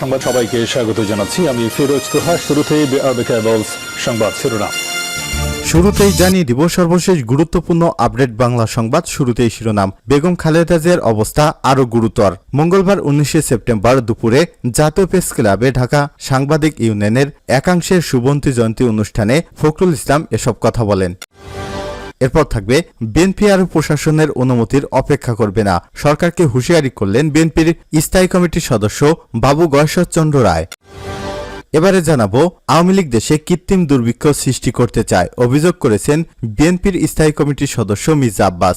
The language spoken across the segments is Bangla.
সংবাদ সবাইকে স্বাগত জানাচ্ছি। আমি ফিরোজ তোহা শুরুতেই সংবাদ শিরোনাম। শুরুতেই জানিয়ে দিব, সর্বশেষ গুরুত্বপূর্ণ আপডেট বাংলা সংবাদ শুরুতেই শিরোনাম। বেগম খালেদা জিয়ার অবস্থা আরও গুরুতর। মঙ্গলবার উনিশে সেপ্টেম্বর দুপুরে জাতীয় প্রেস ক্লাবে ঢাকা সাংবাদিক ইউনিয়নের একাংশের সুবন্তী জয়ন্তী অনুষ্ঠানে ফখরুল ইসলাম এসব কথা বলেন। এরপর থাকবে, বিএনপি আর প্রশাসনের অনুমতির অপেক্ষা করবে না। সরকারকে হুঁশিয়ারি করলেন বিএনপির স্থায়ী কমিটির সদস্য বাবু গয়েশ্বরচন্দ্র রায়। এবারে জানাব, আওয়ামী লীগ দেশে কৃত্রিম দুর্ভিক্ষ সৃষ্টি করতে চায়। অভিযোগ করেছেন বিএনপির স্থায়ী কমিটির সদস্য মির্জা আব্বাস।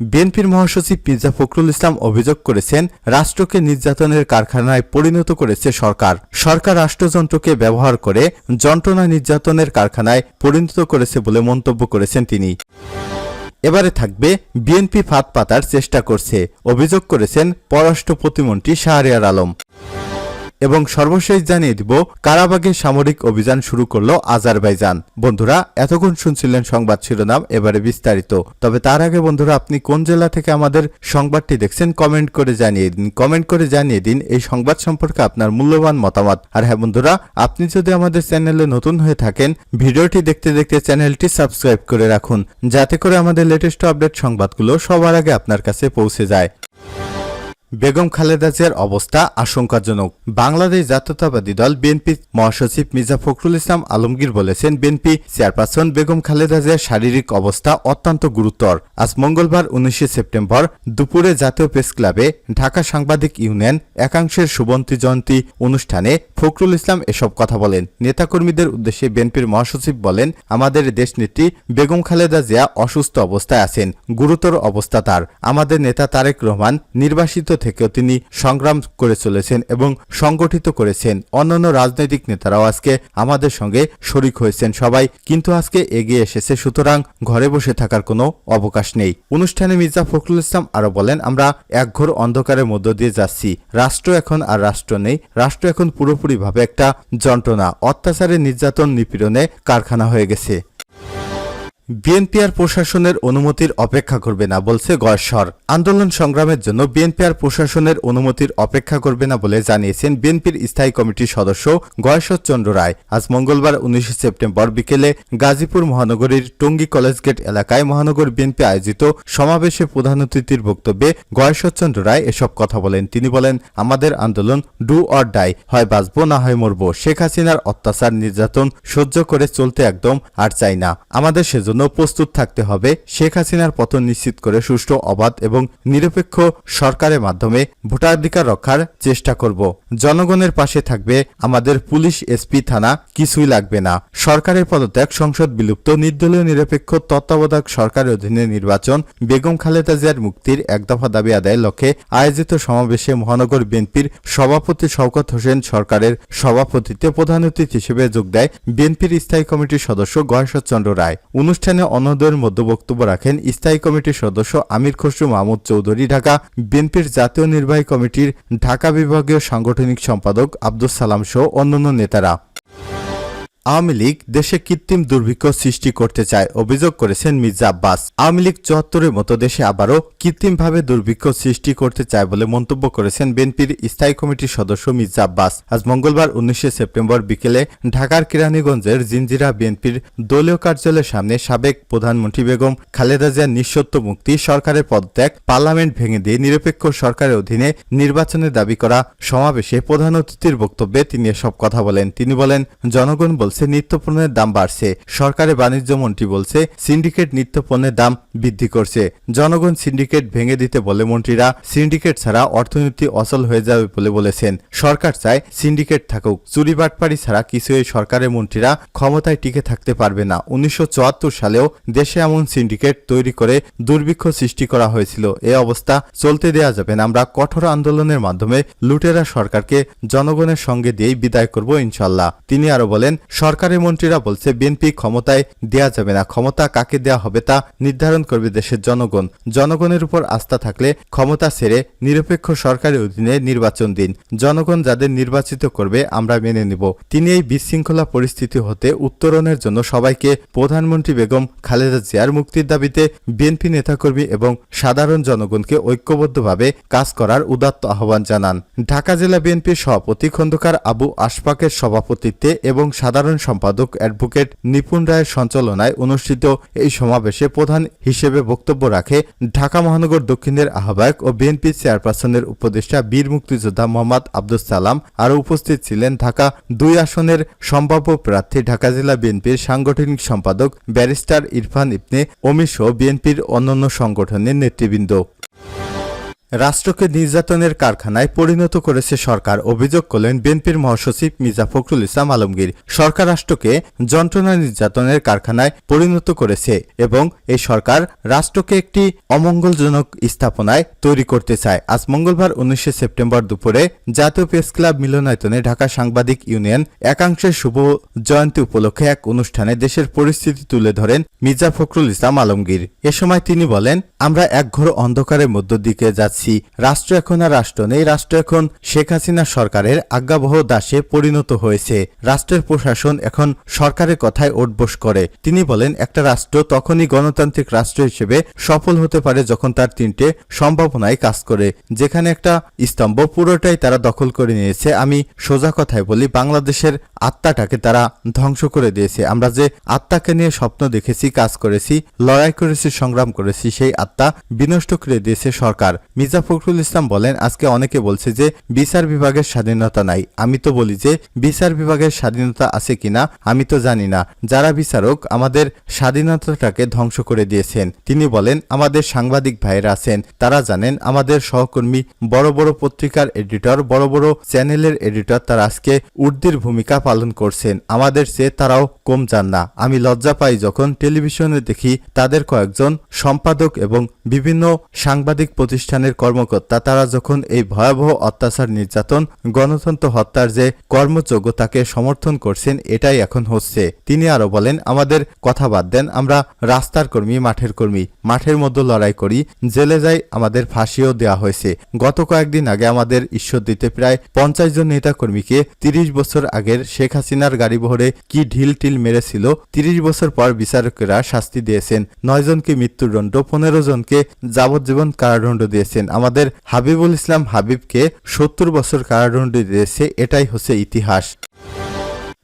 বিএনপির মহাসচিব মির্জা ফখরুল ইসলাম অভিযোগ করেছেন, রাষ্ট্রকে নির্যাতনের কারখানায় পরিণত করেছে সরকার। সরকার রাষ্ট্রযন্ত্রকে ব্যবহার করে যন্ত্রণা নির্যাতনের কারখানায় পরিণত করেছে বলে মন্তব্য করেছেন তিনি। এবারে থাকবে বিএনপি ফাঁদ পাতার চেষ্টা করছে, অভিযোগ করেছেন পররাষ্ট্র প্রতিমন্ত্রী শাহরিয়ার আলম। এবং সর্বশেষ জানিয়ে দিব কারাবাগে সামরিক অভিযান শুরু করল আজারবাইজান। বন্ধুরা, এতক্ষণ শুনছিলেন সংবাদ শিরোনাম, এবারে বিস্তারিত। তবে তার আগে বন্ধুরা, আপনি কোন জেলা থেকে আমাদের সংবাদটি দেখছেন, কমেন্ট করে জানিয়ে দিন। কমেন্ট করে জানিয়ে দিন এই সংবাদ সম্পর্কে আপনার মূল্যবান মতামত। আর হ্যাঁ বন্ধুরা, আপনি যদি আমাদের চ্যানেলে নতুন হয়ে থাকেন, ভিডিওটি দেখতে দেখতে চ্যানেলটি সাবস্ক্রাইব করে রাখুন, যাতে করে আমাদের লেটেস্ট আপডেট সংবাদগুলো সবার আগে আপনার কাছে পৌঁছে যায়। বেগম খালেদা জিয়ার অবস্থা আশঙ্কাজনক। বাংলাদেশ জাতীয়তাবাদী দল বিএনপি মহাসচিব মির্জা ফখরুল ইসলাম আলমগীর বলেছেন, বিএনপি চেয়ারপারসন বেগম খালেদা জিয়ার শারীরিক অবস্থা অত্যন্ত গুরুতর। আজ মঙ্গলবার উনিশে সেপ্টেম্বর দুপুরে জাতীয় প্রেস ক্লাবে ঢাকা সাংবাদিক ইউনিয়ন একাংশের সুবন্তী জয়ন্তী অনুষ্ঠানে ফখরুল ইসলাম এসব কথা বলেন। নেতাকর্মীদের উদ্দেশ্যে বিএনপির মহাসচিব বলেন, আমাদের দেশনেত্রী বেগম খালেদা জিয়া অসুস্থ অবস্থায় আছেন, গুরুতর অবস্থা তার। আমাদের নেতা তারেক রহমান নির্বাসিত থেকেও তিনি সংগ্রাম করে চলেছেন এবং সংগঠিত করেছেন। অন্যান্য রাজনৈতিক নেতারাও আজকে আমাদের সঙ্গে শরিক হয়েছেন সবাই, কিন্তু আজকে এগিয়ে এসেছে, সুতরাং ঘরে বসে থাকার কোনো অবকাশ নেই। অনুষ্ঠানে মির্জা ফখরুল ইসলাম আরও বলেন, আমরা একঘোর অন্ধকারের মধ্য দিয়ে যাচ্ছি। রাষ্ট্র এখন আর রাষ্ট্র নেই। রাষ্ট্র এখন পুরোপুরিভাবে একটা যন্ত্রণা, অত্যাচারের নির্যাতন নিপীড়নে কারখানা হয়ে গেছে। বিএনপি আর প্রশাসনের অনুমতির অপেক্ষা করবে না বলছে গয়েশ্বর। আন্দোলন সংগ্রামের জন্য বিএনপি আর প্রশাসনের অনুমতির অপেক্ষা করবে না বলে জানিয়েছেন বিএনপির স্থায়ী কমিটির সদস্য গয়েশ্বর চন্দ্র রায়। আজ মঙ্গলবার উনিশে সেপ্টেম্বর বিকেলে গাজীপুর মহানগরীর টঙ্গী কলেজ গেট এলাকায় মহানগর বিএনপি আয়োজিত সমাবেশে প্রধান অতিথির বক্তব্যে গয়েশ্বর চন্দ্র রায় এসব কথা বলেন। তিনি বলেন, আমাদের আন্দোলন ডু অর ডাই, হয় বাঁচবো না হয় মরবো। শেখ হাসিনার অত্যাচার, নির্যাতন সহ্য করে চলতে একদম আর চাই না। আমাদের সেজন্য প্রস্তুত থাকতে হবে। শেখ হাসিনার পতন নিশ্চিত করে সুষ্ঠু, অবাধ এবং নিরপেক্ষ সরকারের মাধ্যমে ভোটাধিকার রক্ষার চেষ্টা করব। জনগণের পাশে থাকবে আমাদের পুলিশ, এসপি, থানা, কিছুই লাগবে না। সরকারের পদত্যাগ, সংসদ বিলুপ্ত, নির্দলীয় নিরপেক্ষ, তত্ত্বাবধায়ক সরকারের অধীনে নির্বাচন, বেগম খালেদা জিয়ার মুক্তির একদফা দাবি আদায়ের লক্ষ্যে আয়োজিত সমাবেশে মহানগর বিএনপির সভাপতি শওকত হোসেন সরকারের সভাপতিত্বে প্রধান অতিথি হিসেবে যোগ দেয় বিএনপির স্থায়ী কমিটির সদস্য গয়েশ্বর চন্দ্র রায়। অনুষ্ঠানে অন্যদের মধ্যে বক্তব্য রাখেন স্থায়ী কমিটির সদস্য আমির খসরু মাহমুদ চৌধুরী ঢাকা, বিএনপির জাতীয় নির্বাহী কমিটির ঢাকা বিভাগীয় সাংগঠনিক সম্পাদক আব্দুল সালাম সহ অন্যান্য নেতারা। আওয়ামী লীগ দেশে কৃত্রিম দুর্ভিক্ষ সৃষ্টি করতে চায়, অভিযোগ করেছেন মির্জা আব্বাস। আওয়ামী লীগ চুয়াত্তরের মতো দেশে আবারও কৃত্রিমভাবে দুর্ভিক্ষ সৃষ্টি করতে চায় বলে মন্তব্য করেছেন বিএনপির স্থায়ী কমিটির সদস্য মির্জা আব্বাস। আজ মঙ্গলবার উনিশে সেপ্টেম্বর বিকেলে ঢাকার কিরানীগঞ্জের জিঞ্জিরা বিএনপির দলীয় কার্যালয়ের সামনে সাবেক প্রধানমন্ত্রী বেগম খালেদা জিয়ার নিঃসত্ব মুক্তি, সরকারের পদত্যাগ, পার্লামেন্ট ভেঙে দিয়ে নিরপেক্ষ সরকারের অধীনে নির্বাচনের দাবি করা সমাবেশে প্রধান অতিথির বক্তব্যে তিনি এসব কথা বলেন। তিনি বলেন, জনগণ বলছে নিত্যপণ্যের দাম বাড়ছে। সরকারের বাণিজ্য মন্ত্রী বলছে, সিন্ডিকেট নিত্যপণ্যের দাম বৃদ্ধি করছে। জনগণ সিন্ডিকেট ভেঙে দিতে বলে মন্ত্রীরা, সিন্ডিকেট ছাড়া অর্থনীতি অচল হয়ে যাবে বলে বলেছেন। সরকার চায় সিন্ডিকেট থাকুক। চুরি বাটপাড়ি ছাড়া কিছু এই সরকারের মন্ত্রীরা ক্ষমতায় টিকে থাকতে পারবে না। উনিশশো চুয়াত্তর সালেও দেশে এমন সিন্ডিকেট তৈরি করে দুর্ভিক্ষ সৃষ্টি করা হয়েছিল। এ অবস্থা চলতে দেয়া যাবে না। আমরা কঠোর আন্দোলনের মাধ্যমে লুটেরা সরকারকে জনগণের সঙ্গে দিয়েই বিদায় করব ইনশাল্লাহ। তিনি আরও বলেন সরকারি মন্ত্রীরা বলছে, বিএনপি ক্ষমতায় দেয়া যাবে না। ক্ষমতা কাকে দেয়া হবে তা নির্ধারণ করবে দেশের জনগণ। জনগণের উপর আস্থা থাকলে ক্ষমতা ছেড়ে নিরপেক্ষ সরকারের অধীনে নির্বাচন দিন। জনগণ যাদের নির্বাচিত করবে, আমরা মেনে নিব। তিনি এই বিশৃঙ্খলা পরিস্থিতি হতে উত্তরণের জন্য সবাইকে প্রধানমন্ত্রী বেগম খালেদা জিয়ার মুক্তির দাবিতে বিএনপি নেতাকর্মী এবং সাধারণ জনগণকে ঐক্যবদ্ধভাবে কাজ করার উদাত্ত আহ্বান জানান। ঢাকা জেলা বিএনপির সভাপতি খন্দকার আবু আশফাকের সভাপতিত্বে এবং সাধারণ সম্পাদক অ্যাডভোকেট নিপুণ রায়ের সঞ্চালনায় অনুষ্ঠিত এই সমাবেশে প্রধান হিসেবে বক্তব্য রাখে ঢাকা মহানগর দক্ষিণের আহ্বায়ক ও বিএনপি চেয়ারপারসনের উপদেষ্টা বীর মুক্তিযোদ্ধা মোহাম্মদ আব্দুল সালাম আরও উপস্থিত ছিলেন ঢাকা দুই আসনের সম্ভাব্য প্রার্থী ঢাকা জেলা বিএনপির সাংগঠনিক সম্পাদক ব্যারিস্টার ইরফান ইবনে অমিশ বিএনপির অন্যান্য সংগঠনের নেতৃবৃন্দ। রাষ্ট্রকে নির্যাতনের কারখানায় পরিণত করেছে সরকার। অভিযোগ করলেন বিএনপির মহাসচিব মির্জা ফখরুল ইসলাম আলমগীর। সরকার রাষ্ট্রকে যন্ত্রণা নির্যাতনের কারখানায় পরিণত করেছে এবং এই সরকার রাষ্ট্রকে একটি অমঙ্গলজনক স্থাপনায় তৈরি করতে চায়। আজ মঙ্গলবার উনিশে সেপ্টেম্বর দুপুরে জাতীয় প্রেস ক্লাব মিলনায়তনে ঢাকা সাংবাদিক ইউনিয়ন একাংশের শুভ জয়ন্তী উপলক্ষে এক অনুষ্ঠানে দেশের পরিস্থিতি তুলে ধরেন মির্জা ফখরুল ইসলাম আলমগীর। এ সময় তিনি বলেন, আমরা একঘর অন্ধকারের মধ্য দিকে যাচ্ছি। রাষ্ট্র এখন আর রাষ্ট্র নেই। রাষ্ট্র এখন শেখ হাসিনা সরকারের আজ্ঞাবহ দাসে পরিণত হয়েছে। রাষ্ট্রের প্রশাসন এখন সরকারের কথায় ওঠবোস করে। তিনি বলেন, একটা রাষ্ট্র তখনই গণতান্ত্রিক রাষ্ট্র হিসেবে সফল হতে পারে যখন তার তিনটে সম্ভাবনায় কাজ করে। যেখানে একটা স্তম্ভ পুরোটাই তারা দখল করে নিয়েছে। আমি সোজা কথায় বলি, বাংলাদেশের আত্মাটাকে তারা ধ্বংস করে দিয়েছে। আমরা যে আত্মাকে নিয়ে স্বপ্ন দেখেছি, কাজ করেছি, লড়াই করেছি, সংগ্রাম করেছি, সেই আত্মা বিনষ্ট করে দিয়েছে সরকার। মির্জা ফখরুল ইসলাম বলেন, আজকে অনেকে বলছে যে, বিচার বিভাগের স্বাধীনতা নাই। আমি তো বলি যে, বিচার বিভাগের স্বাধীনতা আছে কিনা, আমি তো জানি না। যারা বিচারক, আমাদের স্বাধীনতাটাকে ধ্বংস করে দিয়েছেন। তিনি বলেন, আমাদের সাংবাদিক ভাইয়েরা আছেন, তারা জানেন, আমাদের সহকর্মী, বড় বড় পত্রিকার এডিটর, বড় বড় চ্যানেলের এডিটর, তারা আজকে উর্দির ভূমিকা পালন করছেন। আমাদের চেয়ে তারাও কম যান না। আমি লজ্জা পাই যখন টেলিভিশনে দেখি, তাদের কয়েকজন সম্পাদক এবং বিভিন্ন সাংবাদিক প্রতিষ্ঠানের কর্মকর্তা, তারা যখন এই ভয়াবহ অত্যাচার নির্যাতন, গণতন্ত্র হত্যার যে কর্মযোগ্যতাকে সমর্থন করছেন, এটাই এখন হচ্ছে। তিনি আরও বলেন, আমাদের কথা বাদ দেন, আমরা রাস্তার কর্মী, মাঠের কর্মী। মাঠের মধ্যে লড়াই করি, জেলে যাই, আমাদের ফাঁসিও দেওয়া হয়েছে। গত কয়েকদিন আগে আমাদের ঈশ্বর দিতে প্রায় পঞ্চাশ জন নেতা কর্মীকে তিরিশ বছর আগের শেখ হাসিনার গাড়ি বহরে কি ঢিল টিল মেরেছিল, তিরিশ বছর পর বিচারকেরা শাস্তি দিয়েছেন। নয় জনকে মৃত্যুদণ্ড, পনেরো জনকে যাবজ্জীবন কারাদণ্ড দিয়েছেন। আমাদের হাবিবুল ইসলাম হাবিবকে সত্তর বছর কারাদণ্ড দিয়েছে এটাই হচ্ছে ইতিহাস।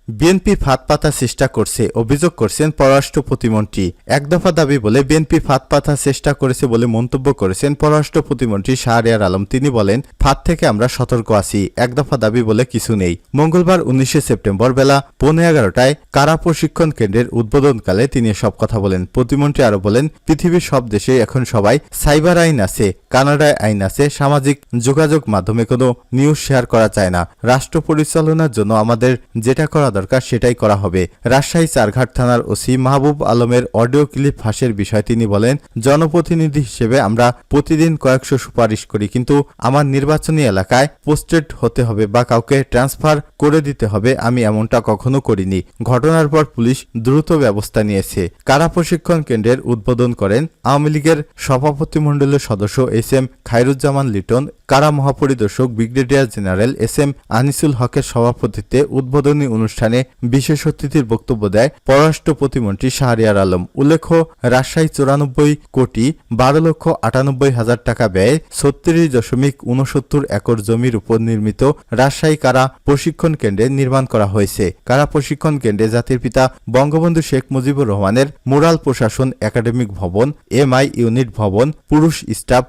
বিএনপি ফাঁদ পাতার চেষ্টা করছে, অভিযোগ করছেন পররাষ্ট্র প্রতিমন্ত্রী। এক দফা দাবি বলে বিএনপি ফাঁদ পাতার চেষ্টা করেছে বলে মন্তব্য করেছেন পররাষ্ট্র প্রতিমন্ত্রী শাহরিয়ার আলম। তিনি বলেন, ফাঁদ থেকে আমরা সতর্ক আছি, এক দফা দাবি বলে কিছু নেই। মঙ্গলবার উনিশে সেপ্টেম্বর বেলা পৌনে এগারোটায় কারা প্রশিক্ষণ কেন্দ্রের উদ্বোধনকালে তিনি সব কথা বলেন। প্রতিমন্ত্রী আরও বলেন, পৃথিবীর সব দেশে এখন সবাই সাইবার আইন আছে, কানাডায় আইন আছে, সামাজিক যোগাযোগ মাধ্যমে কোনো নিউজ শেয়ার করা যায় না। রাষ্ট্র পরিচালনার জন্য আমাদের যেটা করা দরকার সেটাই করা হবে। রাজশাহী চারঘাট থানার ওসি মাহবুব আলমের অডিও ক্লিপ ফাঁসের বিষয় তিনি বলেন, জনপ্রতিনিধি হিসেবে আমরা প্রতিদিন কয়েকশো সুপারিশ করি, কিন্তু আমার নির্বাচনী এলাকায় পোস্টেড হতে হবে বা কাউকে ট্রান্সফার করে দিতে হবে আমি এমনটা কখনো করিনি। ঘটনার পর পুলিশ দ্রুত ব্যবস্থা নিয়েছে। কারা প্রশিক্ষণ কেন্দ্রের উদ্বোধন করেন? আওয়ামী লীগের সভাপতিমণ্ডলের সদস্য এস এম খায়রুজ্জামান লিটন কারা মহাপরিদর্শক, brigadier general S M Anisul হকের সভাপতিত্বে উদ্বোধনী অনুষ্ঠানে বিশেষ অতিথির বক্তব্য দেয় পররাষ্ট্র প্রতিমন্ত্রী শাহরিয়ার আলম। উল্লেখ্য, রাজশাহী চুরানব্বই কোটি বারো লক্ষ আটানব্বই হাজার টাকা ব্যয় ছত্রিশ দশমিক উনসত্তর একর জমির উপর নির্মিত রাজশাহী কারা প্রশিক্ষণ কেন্দ্রে নির্মাণ করা হয়েছে। কারা প্রশিক্ষণ কেন্দ্রে জাতির পিতা বঙ্গবন্ধু শেখ মুজিবুর রহমানের মোরাল প্রশাসন, একাডেমিক ভবন, এমআই ইউনিট ভবন, পুরুষ স্টাফ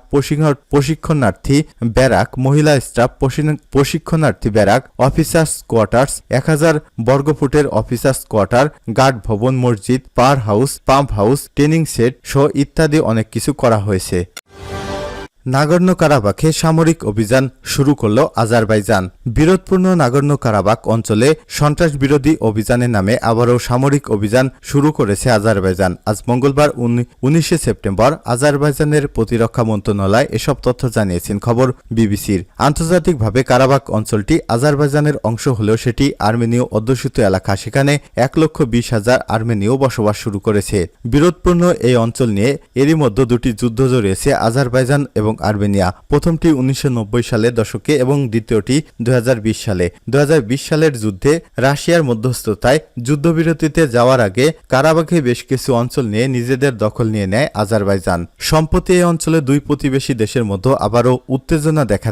প্রশিক্ষণার্থী ব্যারাক, মহিলা স্টাফ প্রশিক্ষণার্থী ব্যারাক, অফিসার্স কোয়ার্টার্স, এক হাজার বর্গফুটের অফিসার্স কোয়ার্টার, গার্ড ভবন, মসজিদ, পার house, pump house, training set সহ ইত্যাদি অনেক কিছু করা হয়েছে। নাগর্ণ কারাবাখে সামরিক অভিযান শুরু করল আজারবাইজান। বিরোধপূর্ণ নাগর্ণ কারাবাক অঞ্চলে সন্ত্রাস বিরোধী অভিযানের নামে আবারও সামরিক অভিযান শুরু করেছে আজারবাইজান। আজ মঙ্গলবার উনিশে সেপ্টেম্বর আজারবাইজানের প্রতিরক্ষা মন্ত্রণালয় এসব তথ্য জানিয়েছেন খবর বিবিসির। আন্তর্জাতিকভাবে কারাবাক অঞ্চলটি আজারবাইজানের অংশ হলেও সেটি আর্মেনীয় অধ্যুষিত এলাকা। সেখানে এক লক্ষ বিশ হাজার আর্মেনীয় বসবাস শুরু করেছে। বিরোধপূর্ণ এই অঞ্চল নিয়ে এরই মধ্যে দুটি যুদ্ধ জড়িয়েছে আজারবাইজান এবং আর্মেনিয়া। প্রথমটি উনিশশো সালের দশকে এবং দ্বিতীয়টি দুই হাজার বিশ সালে। দু হাজার বিশ সালের যুদ্ধে রাশিয়ার মধ্যস্থতায় যুদ্ধবিরতিতে যাওয়ার আগে কারাবাখে বেশ কিছু অঞ্চল নিয়ে নিজেদের দখল নিয়ে নেয় আজারবাইজান। সম্প্রতি এই অঞ্চলে দুই প্রতিবেশী দেশের মধ্যে আবারও উত্তেজনা দেখা